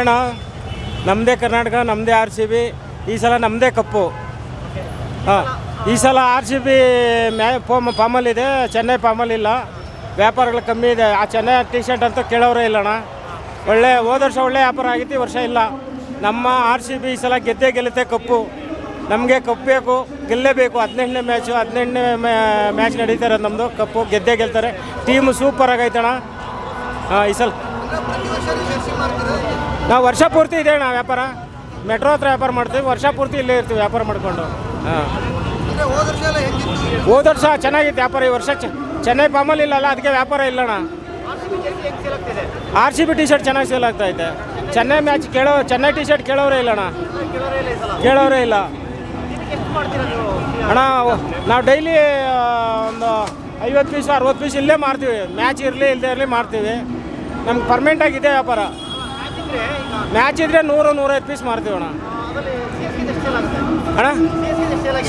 ಅಣ್ಣ ನಮ್ಮದೇ ಕರ್ನಾಟಕ ನಮ್ಮದೇ ಆರ್ ಸಿ ಬಿ, ಈ ಸಲ ನಮ್ಮದೇ ಕಪ್ಪು. ಹಾಂ, ಈ ಸಲ ಆರ್ ಸಿ ಬಿ ಮ್ಯಾ ಫಾಮ್ ಫಾಮಲ್ಲಿದೆ ಚೆನ್ನೈ ಫಾಮಲ್ಲಿಲ್ಲ ವ್ಯಾಪಾರಗಳು ಕಮ್ಮಿ ಇದೆ. ಆ ಚೆನ್ನೈ ಟಿ ಶರ್ಟ್ ಅಂತೂ ಕೇಳೋರೇ ಇಲ್ಲಣ್ಣ ಒಳ್ಳೆ, ಹೋದ ವರ್ಷ ಒಳ್ಳೆ ವ್ಯಾಪಾರ ಆಗಿತ್ತು, ಈ ವರ್ಷ ಇಲ್ಲ. ನಮ್ಮ ಆರ್ ಸಿ ಬಿ ಈ ಸಲ ಗೆದ್ದೆ ಗೆಲ್ಲುತ್ತೆ ಕಪ್ಪು. ನಮಗೆ ಕಪ್ಪು ಬೇಕು, ಗೆಲ್ಲೇಬೇಕು. ಹದಿನೆಂಟನೇ ಮ್ಯಾಚು ಹದಿನೆಂಟನೇ ಮ್ಯಾಚ್ ನಡೀತಾರೆ ನಮ್ಮದು ಕಪ್ಪು ಗೆದ್ದೇ ಗೆಲ್ತಾರೆ. ಟೀಮು ಸೂಪರ್ ಆಗೈತಣ್ಣ ಹಾಂ, ಈ ಸಲ ನಾವು ವರ್ಷ ಪೂರ್ತಿ ಇದೆ ಅಣ್ಣ ವ್ಯಾಪಾರ. ಮೆಟ್ರೋ ಹತ್ರ ವ್ಯಾಪಾರ ಮಾಡ್ತೀವಿ, ವರ್ಷ ಪೂರ್ತಿ ಇಲ್ಲೇ ಇರ್ತೀವಿ ವ್ಯಾಪಾರ ಮಾಡಿಕೊಂಡು. ಹಾಂ. ಹೋದ ವರ್ಷ ಚೆನ್ನಾಗಿತ್ತು ವ್ಯಾಪಾರ, ಈ ವರ್ಷ ಚೆನ್ನೈ ಪಾಮಲ್ಲಿ ಇಲ್ಲಲ್ಲ, ಅದಕ್ಕೆ ವ್ಯಾಪಾರ ಇಲ್ಲಣ್ಣ. R C B T shirt ಚೆನ್ನಾಗಿ ಸೇಲ್ ಆಗ್ತಾ ಇದೆ ಚೆನ್ನೈ ಮ್ಯಾಚ್ ಕೇಳೋ, ಚೆನ್ನೈ ಟಿ ಶರ್ಟ್ ಕೇಳೋರೇ ಇಲ್ಲಣ್ಣ. ಕೇಳೋರೇ ಇಲ್ಲ. ಅಣ್ಣ, ನಾವು ಡೈಲಿ ಒಂದು ಐವತ್ತು ಪೀಸ್ ಅರವತ್ತು ಪೀಸ್ ಇಲ್ಲೇ ಮಾಡ್ತೀವಿ ಮ್ಯಾಚ್ ಇರಲಿ ಇಲ್ಲದೆ ಇರಲಿ ಮಾರ್ತೀವಿ. ನಮ್ಗೆ ಪರ್ಮನೆಂಟ್ ಆಗಿದೆ ವ್ಯಾಪಾರ. ಮ್ಯಾಚ್ ಇದ್ರೆ ನೂರು ನೂರೈವತ್ತು ಪೀಸ್ ಮಾರ್ತೀವಿ ಅಣ್ಣ. ಅಣ್ಣ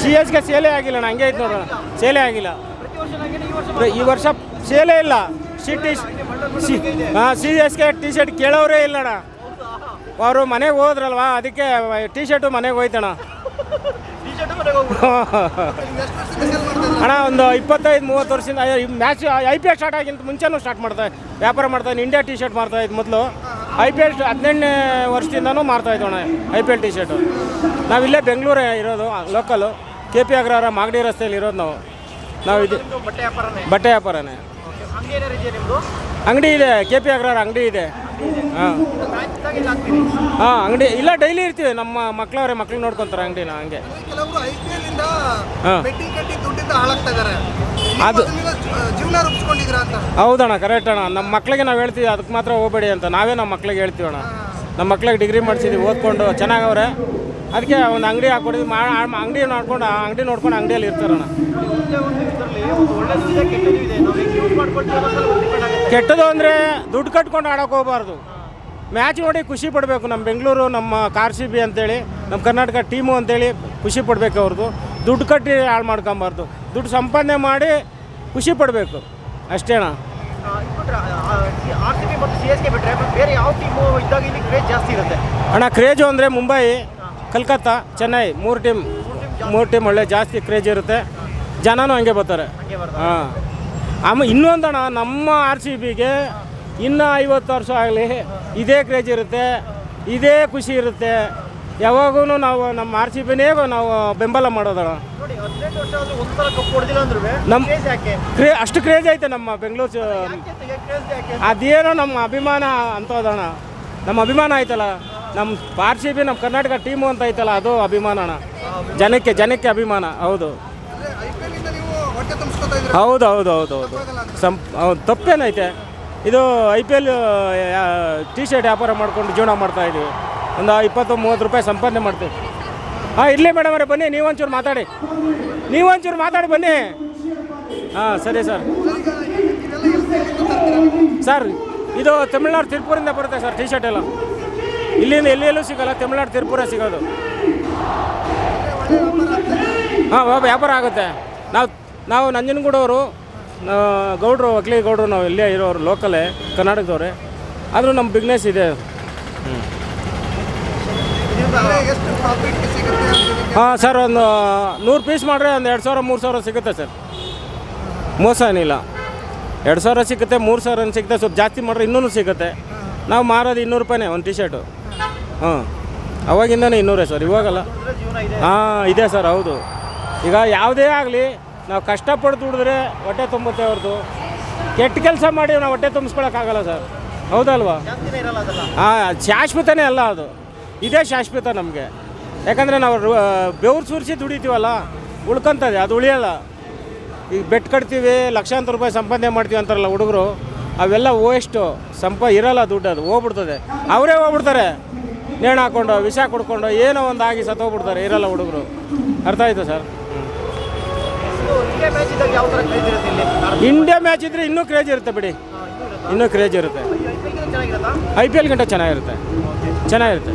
ಸಿ ಎಸ್ಗೆ ಸೇಲೇ ಆಗಿಲ್ಲ ಅಣ್ಣ, ಹಂಗೆ ಐತೆ ನೋಡೋಣ ಸೇಲೇ ಆಗಿಲ್ಲ. ಈ ವರ್ಷ ಸೇಲೇ ಇಲ್ಲ. ಸಿ ಟಿ ಸಿ ಹಾಂ ಸಿ ಟಿ ಶರ್ಟ್ ಕೇಳೋರೇ ಇಲ್ಲ ಅಣ್ಣ. ಅವರು ಮನೆಗೆ ಹೋದ್ರಲ್ವಾ, ಅದಕ್ಕೆ ಟಿ ಶರ್ಟು ಮನೆಗೆ ಹೋಯ್ತಣ್ಣ. ಅಣ್ಣ ಒಂದು ಇಪ್ಪತ್ತೈದು ಮೂವತ್ತು ವರ್ಷದಿಂದ match I P L start ಆಗಿಂತ ಮುಂಚೆನೂ ಸ್ಟಾರ್ಟ್ ಮಾಡ್ತಾ ವ್ಯಾಪಾರ ಮಾಡ್ತಾ ಇದ್ದೀನಿ ಇಂಡಿಯಾ ಟಿ ಶರ್ಟ್ ಮಾಡ್ತಾ ಇದ್ದು ಮೊದಲು. ಐ ಪಿ ಎಲ್ ಹದಿನೆಂಟನೇ ವರ್ಷದಿಂದನೂ ಮಾಡ್ತಾ ಇದ್ದೋಣ ಅಣ್ಣ I P L T shirt ನಾವಿಲ್ಲೇ ಬೆಂಗಳೂರೇ ಇರೋದು local K P Agrahara Magadi ರಸ್ತೆಯಲ್ಲಿ ಇರೋದು ನಾವು. ನಾವು ಇದು ಬಟ್ಟೆ ವ್ಯಾಪಾರನೇ? ಬಟ್ಟೆ ವ್ಯಾಪಾರನೇ. ಅಂಗಡಿ ಇದೆ ಕೆ ಪಿ ಅಗ್ರಹಾರ ಅಂಗಡಿ ಇದೆ. ಹಾಂ. ಅಂಗಡಿ ಇಲ್ಲ ಡೈಲಿ ಇರ್ತೀವಿ. ನಮ್ಮ ಮಕ್ಳವ್ರೆ ಮಕ್ಳು ನೋಡ್ಕೊತಾರೆ ಅಂಗಡಿನ ಹಂಗೆ. ಕೆಲವರು ಐ ಪಿ ಎಲ್ ಇಂದ ಬೆಟ್ಟಿಂಗ್ ಕಟ್ಟಿ ದುಡ್ಡಿಂದ ಹಾಳಾಗ್ತಾ ಇದಾರೆ. ಅದು- ಜೀವನ ರೂಪಿಸ್ಕೊಂಡಿದ್ದೀರಾ ಅಂತ. ಹೌದಣ್ಣ ಕರೆಕ್ಟ್ ಅಣ್ಣ. ನಮ್ಮ ಮಕ್ಳಿಗೆ ನಾವು ಹೇಳ್ತೀವಿ ಅದಕ್ಕೆ ಮಾತ್ರ ಹೋಗಬೇಡಿ ಅಂತ. ನಾವೇ ನಮ್ಮ ಮಕ್ಳಿಗೆ ಹೇಳ್ತೀವಿ ಅಣ್ಣ. ನಮ್ಮ ಮಕ್ಳಿಗೆ ಡಿಗ್ರಿ ಮಾಡಿಸಿದ್ವಿ ಓದ್ಕೊಂಡು ಚೆನ್ನಾಗವ್ರೆ. ಅದಕ್ಕೆ ಒಂದು ಅಂಗಡಿ ಹಾಕ್ಕೊಡಿದ್ವಿ ಮಾ ಅಂಗಡಿ ನೋಡ್ಕೊಂಡು ಆ ಅಂಗಡಿ ನೋಡ್ಕೊಂಡು ಅಂಗಡಿಯಲ್ಲಿ ಇರ್ತಾರಣ್ಣ. ಕೆಟ್ಟದು ಅಂದರೆ ದುಡ್ಡು ಕಟ್ಕೊಂಡು ಆಡೋಕೆ ಹೋಗಬಾರ್ದು. ಮ್ಯಾಚ್ ನೋಡಿ ಖುಷಿ ಪಡಬೇಕು ನಮ್ಮ ಬೆಂಗಳೂರು ನಮ್ಮ ಕಾರ್ ಸಿ ಬಿ ಅಂತೇಳಿ ನಮ್ಮ ಕರ್ನಾಟಕ ಟೀಮು ಅಂತೇಳಿ ಖುಷಿ ಪಡಬೇಕು ಅವ್ರದ್ದು ದುಡ್ಡು ಕಟ್ಟಿ ಹಾಳು ಮಾಡ್ಕೊಬಾರ್ದು. ದುಡ್ಡು ಸಂಪಾದನೆ ಮಾಡಿ ಖುಷಿ ಪಡಬೇಕು. ಅಷ್ಟೇ ಅಣ್ಣ. ಕ್ರೇಜ್ ಜಾಸ್ತಿ ಇರುತ್ತೆ? ಅಣ್ಣ ಕ್ರೇಜು ಅಂದರೆ ಮುಂಬೈ ಕಲ್ಕತ್ತಾ ಚೆನ್ನೈ ಮೂರು ಟೀಮ್ ಮೂರು ಟೀಮ್ ಒಳ್ಳೆ ಜಾಸ್ತಿ ಕ್ರೇಜ್ ಇರುತ್ತೆ. ಜನನೂ ಹಂಗೆ ಬರ್ತಾರೆ. ಹಾಂ. ಆಮೇಲೆ ಇನ್ನೊಂದಣ ನಮ್ಮ ಆರ್ ಸಿ ಬಿಗೆ ಇನ್ನೂ ಐವತ್ತು ವರ್ಷ ಆಗಲಿ ಇದೇ ಕ್ರೇಜ್ ಇರುತ್ತೆ ಇದೇ ಖುಷಿ ಇರುತ್ತೆ. ಯಾವಾಗೂ ನಾವು ನಮ್ಮ ಆರ್ ಸಿ ಬಿನೇ ನಾವು ಬೆಂಬಲ ಮಾಡೋದಣ ನಮ್ಮ- ಕ್ರೇ ಅಷ್ಟು ಕ್ರೇಜ್ ಐತೆ ನಮ್ಮ ಬೆಂಗಳೂರು ಅದೇನೋ ನಮ್ಮ ಅಭಿಮಾನ ಅಂತದಣ ನಮ್ಮ ಅಭಿಮಾನ ಆಯ್ತಲ್ಲ. ನಮ್ಮ ಆರ್ ಸಿ ಬಿ ನಮ್ಮ ಕರ್ನಾಟಕ ಟೀಮು ಅಂತ ಐತಲ್ಲ ಅದು ಅಭಿಮಾನ ಅಣ್ಣ. ಜನಕ್ಕೆ ಜನಕ್ಕೆ ಅಭಿಮಾನ ಹೌದು ಅಂದ್ರೆ ಐ ಪಿ ಎಲ್ ಇಂದ ನೀವು ಹೊಟ್ಟೆ ತುಂಬಿಸ್ಕೊತಾ ಇದ್ದೀರಾ ಹೌದು ಹೌದು ಹೌದು ಹೌದು. ಸಂ ಹೌದು ತಪ್ಪೇನೈತೆ? ಇದು I P L T shirt ವ್ಯಾಪಾರ ಮಾಡ್ಕೊಂಡು ಜೀವನ ಮಾಡ್ತಾ ಇದ್ದೀವಿ ಒಂದು ಇಪ್ಪತ್ತು ಮೂವತ್ತು ರೂಪಾಯಿ ಸಂಪಾದನೆ ಮಾಡ್ತೀವಿ. ಹಾಂ ಇರಲಿ ಮೇಡಮ್ ಅವರೇ ಬನ್ನಿ ನೀವೊಂಚೂರು ಮಾತಾಡಿ. ನೀವೊಂಚೂರು ಮಾತಾಡಿ ಬನ್ನಿ. ಹಾಂ ಸರಿ ಸರ್. ಸರ್ ಇದು ತಮಿಳ್ನಾಡು ತಿರುಪುರಿಂದ ಬರುತ್ತೆ ಸರ್ ಟಿ ಶರ್ಟ್ ಎಲ್ಲ. ಇಲ್ಲಿಂದ ಎಲ್ಲೆಲ್ಲೂ ಸಿಗಲ್ಲ ತಮಿಳ್ನಾಡು ತಿರುಪುರ ಸಿಗೋದು. ಹಾಂ ವ್ಯಾಪಾರ ಆಗುತ್ತೆ. ನಾವು ನಾವು ನಂಜನಗೂಡವರು ಗೌಡ್ರು ಒಕ್ಲಿ ಗೌಡ್ರು ನಾವು ಇಲ್ಲೇ ಇರೋರು ಲೋಕಲೇ ಕರ್ನಾಟಕದವ್ರೆ. ಆದರೂ ನಮ್ಮ ಬಿಗ್ನೆಸ್ ಇದೆ. ಹಾಂ ಸರ್ ಒಂದು ನೂರು ಪೀಸ್ ಮಾಡಿದ್ರೆ ಒಂದು ಎರಡು ಸಾವಿರ ಮೂರು ಸಾವಿರ ಸಿಗುತ್ತೆ ಸರ್. ಮೋಸ ಏನಿಲ್ಲ. ಎರಡು ಸಾವಿರ ಸಿಗುತ್ತೆ ಮೂರು ಸಾವಿರ ಸಿಗುತ್ತೆ ಸ್ವಲ್ಪ ಜಾಸ್ತಿ ಮಾಡಿದ್ರೆ ಇನ್ನೂ ಸಿಗುತ್ತೆ. ನಾವು ಮಾರೋದು ಇನ್ನೂರು ರೂಪಾಯಿನೇ ಒಂದು ಟಿ ಶರ್ಟು ಹಾಂ ಅವಾಗಿಂದನೇ ಇನ್ನೂರೇ ಸರ್. ಇವಾಗಲ್ಲ. ಹಾಂ ಇದೆ ಸರ್ ಹೌದು. ಈಗ ಯಾವುದೇ ಆಗಲಿ ನಾವು ಕಷ್ಟಪಟ್ಟು ದುಡಿದ್ರೆ ಹೊಟ್ಟೆ ತುಂಬುತ್ತೆ ಅವ್ರದ್ದು ಕೆಟ್ಟ ಕೆಲಸ ಮಾಡಿ ನಾವು ಹೊಟ್ಟೆ ತುಂಬಿಸ್ಕೊಳಕ್ಕಾಗಲ್ಲ ಸರ್. ಹೌದಲ್ವಾ? ಹಾಂ ಶಾಶ್ವತನೇ ಅಲ್ಲ ಅದು. ಇದೇ ಶಾಶ್ವತ ನಮಗೆ. ಯಾಕಂದರೆ ನಾವು ಬೆವ್ರು ಸುರಿಸಿ ದುಡಿತೀವಲ್ಲ ಉಳ್ಕೊಂತದೆ ಅದು ಉಳಿಯಲ್ಲ. ಈಗ ಬೆಟ್ ಕಟ್ತೀವಿ, ಲಕ್ಷಾಂತರ ರೂಪಾಯಿ ಸಂಪಾದನೆ ಮಾಡ್ತೀವಿ ಅಂತಾರಲ್ಲ ಹುಡುಗರು, ಅವೆಲ್ಲ ವೇಸ್ಟು ಸಂಪ ಇರಲ್ಲ ದುಡ್ಡು ಅದು, ಹೋಗ್ಬಿಡ್ತದೆ. ಅವರೇ ಹೋಗ್ಬಿಡ್ತಾರೆ. ನೇಣು ಹಾಕ್ಕೊಂಡು ವಿಷ ಕುಡ್ಕೊಂಡು, ಏನೋ ಒಂದು ಆಗಿ ಸತ್ತೋಗ್ಬಿಡ್ತಾರೆ, ಇರಲ್ಲ ಹುಡುಗರು. ಅರ್ಥ ಆಯಿತು ಸರ್ ಇದು ಇಂಡಿಯಾ ಮ್ಯಾಚ್ ಇದ್ದಾಗ ಯಾವ ಥರ ಕ್ರೇಜ್ ಇರುತ್ತೆ ಇಲ್ಲಿ ಇಂಡಿಯಾ ಮ್ಯಾಚ್ ಇದ್ರೆ ಇನ್ನೂ ಕ್ರೇಜ್ ಇರುತ್ತೆ ಬಿಡಿ. ಇನ್ನೂ ಕ್ರೇಜ್ ಇರುತ್ತೆ. ಐ ಪಿ ಎಲ್ ಗಂಟೆ ಚೆನ್ನಾಗಿರುತ್ತೆ? ಚೆನ್ನಾಗಿರುತ್ತೆ.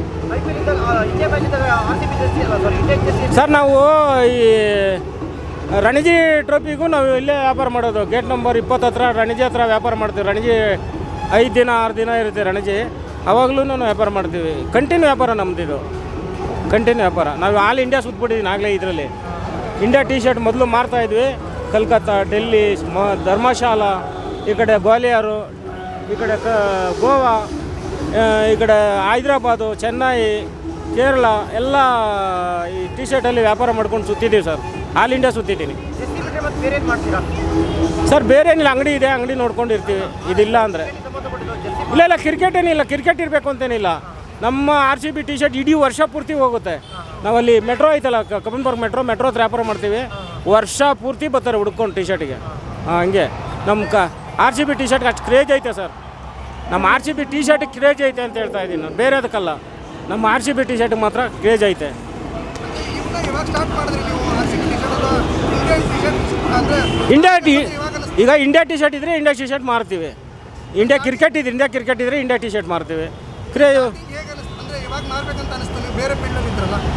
ಸಾರಿ ನಾವು ಈ ರಣಜಿ ಟ್ರೋಫಿಗೂ ನಾವು ಇಲ್ಲೇ ವ್ಯಾಪಾರ ಮಾಡೋದು. ಗೇಟ್ ನಂಬರ್ ಇಪ್ಪತ್ತು ಹತ್ರ ರಣಜಿ ಹತ್ರ ವ್ಯಾಪಾರ ಮಾಡ್ತೀವಿ. ರಣಜಿ ಐದು ದಿನ ಆರು ದಿನ ಇರುತ್ತೆ ರಣಜಿ. ಅವಾಗಲೂ ನಾವು ವ್ಯಾಪಾರ ಮಾಡ್ತೀವಿ. ಕಂಟಿನ್ಯೂ ವ್ಯಾಪಾರ ನಮ್ಮದಿದು ಕಂಟಿನ್ಯೂ ವ್ಯಾಪಾರ. ನಾವು ಆಲ್ ಇಂಡಿಯಾ ಸುತ್ತಬಿಟ್ಟಿದ್ದೀನಿ ಆಗಲೇ ಇದರಲ್ಲಿ. ಇಂಡಿಯಾ ಟಿ ಶರ್ಟ್ ಮೊದಲು ಮಾರ್ತಾ ಇದ್ವಿ. ಕಲ್ಕತ್ತಾ ಡೆಲ್ಲಿ ಮ ಧರ್ಮಶಾಲಾ ಈ ಕಡೆ ಗ್ವಾಲಿಯರು ಈ ಕಡೆ ಕ ಗೋವಾ ಈ ಕಡೆ ಹೈದ್ರಾಬಾದು ಚೆನ್ನೈ ಕೇರಳ ಎಲ್ಲ ಈ ಟಿ ಶರ್ಟಲ್ಲಿ ವ್ಯಾಪಾರ ಮಾಡ್ಕೊಂಡು ಸುತ್ತಿದ್ದೀವಿ ಸರ್. ಆಲ್ ಇಂಡಿಯಾ ಸುತ್ತಿದ್ದೀನಿ. ಸರ್ ಬೇರೆ ಏನಿಲ್ಲ ಅಂಗಡಿ ಇದೆ ಅಂಗಡಿ ನೋಡ್ಕೊಂಡಿರ್ತೀವಿ. ಇದಿಲ್ಲ ಅಂದರೆ. ಇಲ್ಲ ಇಲ್ಲ ಕ್ರಿಕೆಟ್ ಏನಿಲ್ಲ ಕ್ರಿಕೆಟ್ ಇರಬೇಕು ಅಂತೇನಿಲ್ಲ. ನಮ್ಮ R C B T shirt ಇಡೀ ವರ್ಷ ಪೂರ್ತಿ ಹೋಗುತ್ತೆ. ನಾವಲ್ಲಿ ಮೆಟ್ರೋ ಐತಲ್ಲ ಕಬ್ಬನ್ ಪಾರ್ಕ್ ಮೆಟ್ರೋ ಮೆಟ್ರೋ ಹತ್ರ ವ್ಯಾಪಾರ ಮಾಡ್ತೀವಿ. ವರ್ಷ ಪೂರ್ತಿ ಬರ್ತಾರೆ ಹುಡ್ಕೊಂಡು ಟಿ ಶರ್ಟಿಗೆ ಹಾಂ ಹಂಗೆ. ನಮ್ಮ ಕ ಆರ್ ಸಿ ಬಿ ಟಿ ಶರ್ಟ್ಗೆ ಅಷ್ಟು ಕ್ರೇಜ್ ಐತೆ ಸರ್ ನಮ್ಮ ಆರ್ ಸಿ ಬಿ ಟಿ ಶರ್ಟಿಗೆ ಕ್ರೇಜ್ ಐತೆ ಅಂತ ಹೇಳ್ತಾ ಇದ್ದೀನಿ ನಾನು. ಬೇರೆ ಅದಕ್ಕಲ್ಲ ನಮ್ಮ ಆರ್ ಸಿ ಬಿ ಟಿ ಶರ್ಟ್ಗೆ ಮಾತ್ರ ಕ್ರೇಜ್ ಐತೆ. ಇಂಡಿಯಾ ಟಿ ಈಗ ಇಂಡಿಯಾ ಟಿ ಶರ್ಟ್ ಇದ್ದರೆ ಇಂಡಿಯಾ ಟಿ ಶರ್ಟ್ ಮಾರ್ತೀವಿ. ಇಂಡಿಯಾ ಕ್ರಿಕೆಟ್ ಇದ್ರೆ ಇಂಡಿಯಾ ಕ್ರಿಕೆಟ್ ಇದ್ದರೆ ಇಂಡಿಯಾ ಟಿ ಶರ್ಟ್ ಮಾರ್ತೀವಿ. ಕ್ರೇಜ್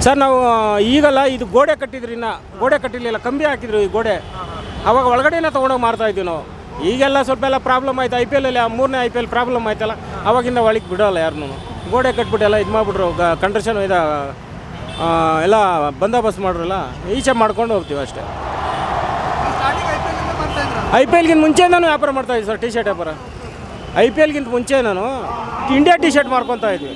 ಸರ್ ನಾವು ಈಗಲ್ಲ ಇದು ಗೋಡೆ ಕಟ್ಟಿದ್ರಿ ಇನ್ನ. ಗೋಡೆ ಕಟ್ಟಿರ್ಲಿಲ್ಲ ಕಂಬಿ ಹಾಕಿದ್ರು ಈ ಗೋಡೆ. ಅವಾಗ ಒಳಗಡೆನೇ ತೊಗೊಂಡೋಗಿ ಮಾರ್ತಾ ಇದ್ವಿ ನಾವು. ಈಗೆಲ್ಲ ಸ್ವಲ್ಪ ಎಲ್ಲ ಪ್ರಾಬ್ಲಮ್ ಆಯ್ತು. ಐ ಪಿ ಎಲ್ ಅಲ್ಲಿ ಮೂರನೇ ಐ ಪಿ ಎಲ್ ಪ್ರಾಬ್ಲಮ್ ಆಯ್ತಲ್ಲ ಅವಾಗಿಂದ ಒಳಗೆ ಬಿಡೋಲ್ಲ ಯಾರನ್ನೂ ಗೋಡೆ ಕಟ್ಬಿಟ್ಟು ಎಲ್ಲ ಇದು ಮಾಡಿಬಿಟ್ರು. ಕಂಟ್ರಕ್ಷನ್ ಇದು ಎಲ್ಲ ಬಂದೋಬಸ್ತ್ ಮಾಡ್ರಲ್ಲ ಈಚೆ ಮಾಡ್ಕೊಂಡು ಹೋಗ್ತೀವಿ ಅಷ್ಟೇ. ಪಿ ಐ ಪಿ ಎಲ್ಗಿಂತ ಮುಂಚೆ ನಾನು ವ್ಯಾಪಾರ ಮಾಡ್ತಾ ಇದ್ದೀವಿ ಸರ್ ಟಿ ಶರ್ಟ್ ವ್ಯಾಪಾರ. ಐ ಪಿ ಎಲ್ಗಿಂತ ಮುಂಚೆ ನಾನು ಇಂಡಿಯಾ ಟಿ ಶರ್ಟ್ ಮಾಡ್ಕೊತಾ ಇದ್ವಿ.